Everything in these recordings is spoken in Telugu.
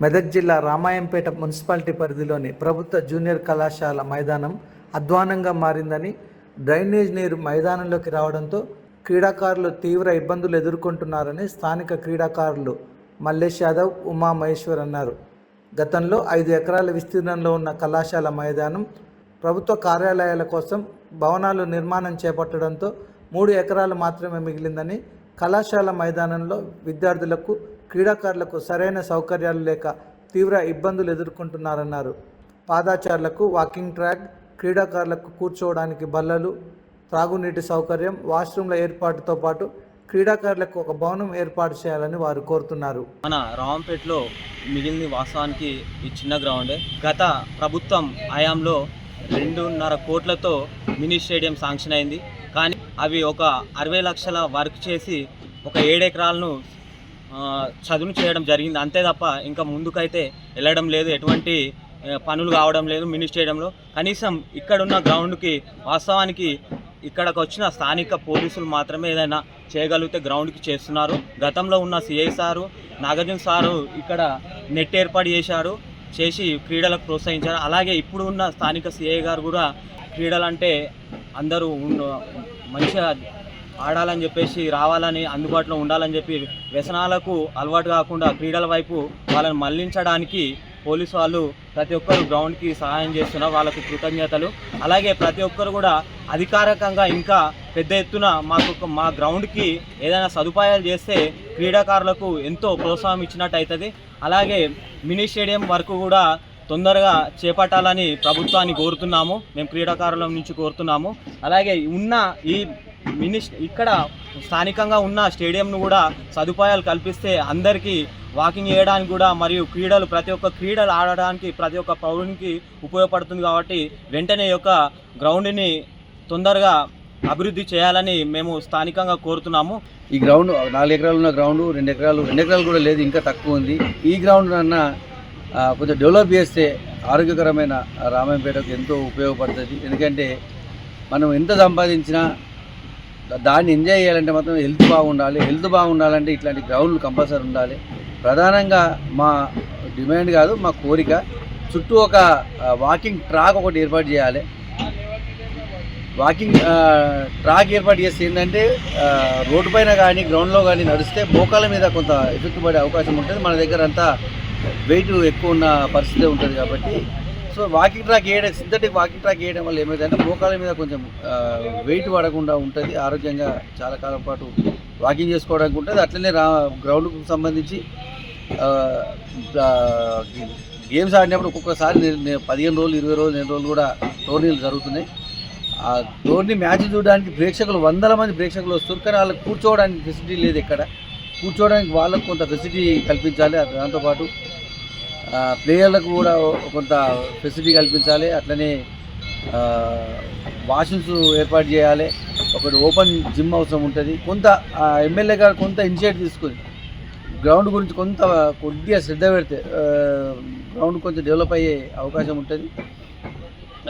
మెదక్ జిల్లా రామాయంపేట మున్సిపాలిటీ పరిధిలోని ప్రభుత్వ జూనియర్ కళాశాల మైదానం అధ్వానంగా మారిందని డ్రైనేజ్ నీరు మైదానంలోకి రావడంతో క్రీడాకారులు తీవ్ర ఇబ్బందులు ఎదుర్కొంటున్నారని స్థానిక క్రీడాకారులు మల్లేష్ యాదవ్ ఉమా మహేశ్వర్ అన్నారు. గతంలో ఐదు ఎకరాల విస్తీర్ణంలో ఉన్న కళాశాల మైదానం ప్రభుత్వ కార్యాలయాల కోసం భవనాలు నిర్మాణం చేపట్టడంతో మూడు ఎకరాలు మాత్రమే మిగిలిందని కళాశాల మైదానంలో విద్యార్థులకు క్రీడాకారులకు సరైన సౌకర్యాలు లేక తీవ్ర ఇబ్బందులు ఎదుర్కొంటున్నారన్నారు. పాదాచారులకు వాకింగ్ ట్రాక్ క్రీడాకారులకు కూర్చోవడానికి బల్లలు త్రాగునీటి సౌకర్యం వాష్రూమ్ల ఏర్పాటుతో పాటు క్రీడాకారులకు ఒక భవనం ఏర్పాటు చేయాలని వారు కోరుతున్నారు. మన రావంపేటలో మిగిలిన వాస్తవానికి ఈ చిన్న గ్రౌండే. గత ప్రభుత్వం హయాంలో రెండున్నర కోట్లతో మినీ స్టేడియం శాంక్షన్ అయింది. కానీ అవి ఒక అరవై లక్షల వర్క్ చేసి ఒక ఏడెకరాలను చదువును చేయడం జరిగింది. అంతే తప్ప ఇంకా ముందుకైతే వెళ్ళడం లేదు. ఎటువంటి పనులు కావడం లేదు మినీ స్టేడియంలో. కనీసం ఇక్కడున్న గ్రౌండ్కి వాస్తవానికి ఇక్కడికి వచ్చిన స్థానిక పోలీసులు మాత్రమే ఏదైనా చేయగలిగితే గ్రౌండ్కి చేస్తున్నారు. గతంలో ఉన్న C I sir Nagarjuna sir ఇక్కడ నెట్ ఏర్పాటు చేశారు చేసి క్రీడలకు ప్రోత్సహించారు. అలాగే ఇప్పుడు ఉన్న స్థానిక సిఐ గారు కూడా క్రీడలంటే అందరూ మంచిగా ఆడాలని చెప్పేసి రావాలని అందుబాటులో ఉండాలని చెప్పి వ్యసనాలకు అలవాటు కాకుండా క్రీడల వైపు వాళ్ళని మళ్ళించడానికి పోలీసు వాళ్ళు ప్రతి ఒక్కరు గ్రౌండ్కి సహాయం చేస్తున్నారు వాళ్ళకు కృతజ్ఞతలు. అలాగే ప్రతి ఒక్కరు కూడా అధికారికంగా ఇంకా పెద్ద ఎత్తున మాకు మా గ్రౌండ్కి ఏదైనా సదుపాయాలు చేస్తే క్రీడాకారులకు ఎంతో ప్రోత్సాహం ఇచ్చినట్టు అవుతుంది అలాగే మినీ స్టేడియం వరకు కూడా తొందరగా చేపట్టాలని ప్రభుత్వాన్ని కోరుతున్నాము. మేము క్రీడాకారుల నుంచి కోరుతున్నాము. అలాగే ఉన్న ఈ మినిస్ట్ ఇక్కడ స్థానికంగా ఉన్న స్టేడియంను కూడా సదుపాయాలు కల్పిస్తే అందరికీ వాకింగ్ చేయడానికి కూడా మరియు క్రీడలు ప్రతి ఒక్క క్రీడలు ఆడడానికి ప్రతి ఒక్క పౌరునికి ఉపయోగపడుతుంది కాబట్టి వెంటనే యొక్క గ్రౌండ్ని తొందరగా అభివృద్ధి చేయాలని మేము స్థానికంగా కోరుతున్నాము. ఈ గ్రౌండ్ నాలుగు ఎకరాలు ఉన్న గ్రౌండ్ రెండు ఎకరాలు రెండు ఎకరాలు కూడా లేదు ఇంకా తక్కువ ఉంది. ఈ గ్రౌండ్ అన్న కొంచెం డెవలప్ చేస్తే ఆరోగ్యకరమైన రామాయంపేటకు ఎంతో ఉపయోగపడుతుంది. ఎందుకంటే మనం ఎంత సంపాదించినా దాన్ని ఎంజాయ్ చేయాలంటే మాత్రం హెల్త్ బాగుండాలి. హెల్త్ బాగుండాలంటే ఇట్లాంటి గ్రౌండ్లు కంపల్సరీ ఉండాలి. ప్రధానంగా మా డిమాండ్ కాదు మా కోరిక. చుట్టూ ఒక వాకింగ్ ట్రాక్ ఒకటి ఏర్పాటు చేయాలి. వాకింగ్ ట్రాక్ ఏర్పాటు చేస్తే ఏంటంటే రోడ్డు పైన కానీ గ్రౌండ్లో కానీ నడిస్తే మోకాల మీద కొంత ఎఫెక్ట్ పడే అవకాశం ఉంటుంది. మన దగ్గర అంతా వెయిట్ ఎక్కువ ఉన్న పరిస్థితి ఉంటుంది కాబట్టి సో వాకింగ్ ట్రాక్ వేయడం సింథటిక్ వాకింగ్ ట్రాక్ వేయడం వల్ల ఏమైందంటే మోకాల మీద కొంచెం వెయిట్ పడకుండా ఉంటుంది ఆరోగ్యంగా చాలా కాలం పాటు వాకింగ్ చేసుకోవడానికి ఉంటుంది. అట్లనే రా గ్రౌండ్కు సంబంధించి గేమ్స్ ఆడినప్పుడు ఒక్కొక్కసారి పదిహేను రోజులు ఇరవై రోజులు నెల రోజులు కూడా టోర్నీలు జరుగుతున్నాయి. ఆ టోర్నీ మ్యాచ్ చూడడానికి ప్రేక్షకులు వందల మంది ప్రేక్షకులు వస్తారు. కానీ వాళ్ళకి కూర్చోవడానికి ఫెసిలిటీ లేదు ఎక్కడ. కూర్చోవడానికి వాళ్ళకు కొంత ఫెసిలిటీ కల్పించాలి. దాంతోపాటు ప్లేయర్లకు కూడా కొంత ఫెసిలిటీ కల్పించాలి. అట్లనే వాష్రూమ్స్ ఏర్పాటు చేయాలి. ఒకటి ఓపెన్ జిమ్ అవసరం ఉంటుంది. కొంత ఆ, ఎమ్మెల్యే గారు కొంత ఇనిషియేటివ్ తీసుకొని గ్రౌండ్ గురించి కొంత కొద్దిగా శ్రద్ధ పెడితే గ్రౌండ్ కొంచెం డెవలప్ అయ్యే అవకాశం ఉంటుంది.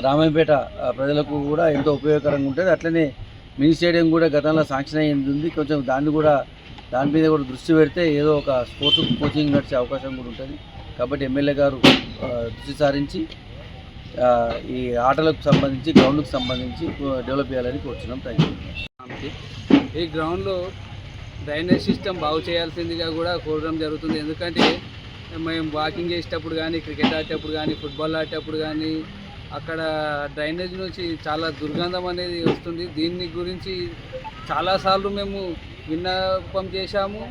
రామాయపేట ప్రజలకు కూడా ఎంతో ఉపయోగకరంగా ఉంటుంది. అట్లనే మినీ స్టేడియం కూడా గతంలో శాంక్షన్ అయ్యింది కొంచెం దాన్ని కూడా దాని మీద కూడా దృష్టి పెడితే ఏదో ఒక స్పోర్ట్స్ కోచింగ్ నడిచే అవకాశం కూడా ఉంటుంది. కాబట్టి ఎమ్మెల్యే గారు దృష్టి సారించి ఈ ఆటలకు సంబంధించి గ్రౌండ్కి సంబంధించి డెవలప్ చేయాలని కోరుతున్నాం థ్యాంక్ యూ. ఈ గ్రౌండ్లో డ్రైనేజ్ సిస్టమ్ బాగు చేయాల్సిందిగా కూడా కోరడం జరుగుతుంది. ఎందుకంటే మేము వాకింగ్ చేసేటప్పుడు కానీ క్రికెట్ ఆడేటప్పుడు కానీ ఫుట్బాల్ ఆడేటప్పుడు కానీ అక్కడ డ్రైనేజ్ నుంచి చాలా దుర్గంధం అనేది వస్తుంది. దీన్ని గురించి చాలాసార్లు మేము విన్నపం చేశాము.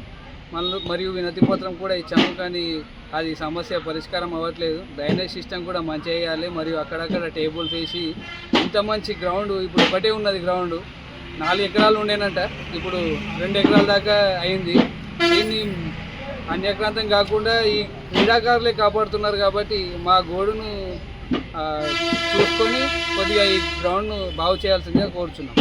మళ్ళీ మరియు వినతి పత్రం కూడా ఇచ్చాము. కానీ అది సమస్య పరిష్కారం అవ్వట్లేదు. డ్రైనేజ్ సిస్టమ్ కూడా మంచి వేయాలి మరియు అక్కడక్కడ టేబుల్స్ వేసి ఇంత మంచి గ్రౌండ్ ఇప్పుడు ఒకటే ఉన్నది గ్రౌండ్. నాలుగు ఎకరాలు ఉండేనంట. ఇప్పుడు రెండు ఎకరాల దాకా అయింది. దీన్ని అన్యక్రాంతం కాకుండా ఈ క్రీడాకారులే కాపాడుతున్నారు కాబట్టి మా గోడును చూసుకొని కొద్దిగా ఈ గ్రౌండ్ను బాగు చేయాల్సిందిగా కోరుచున్నాం.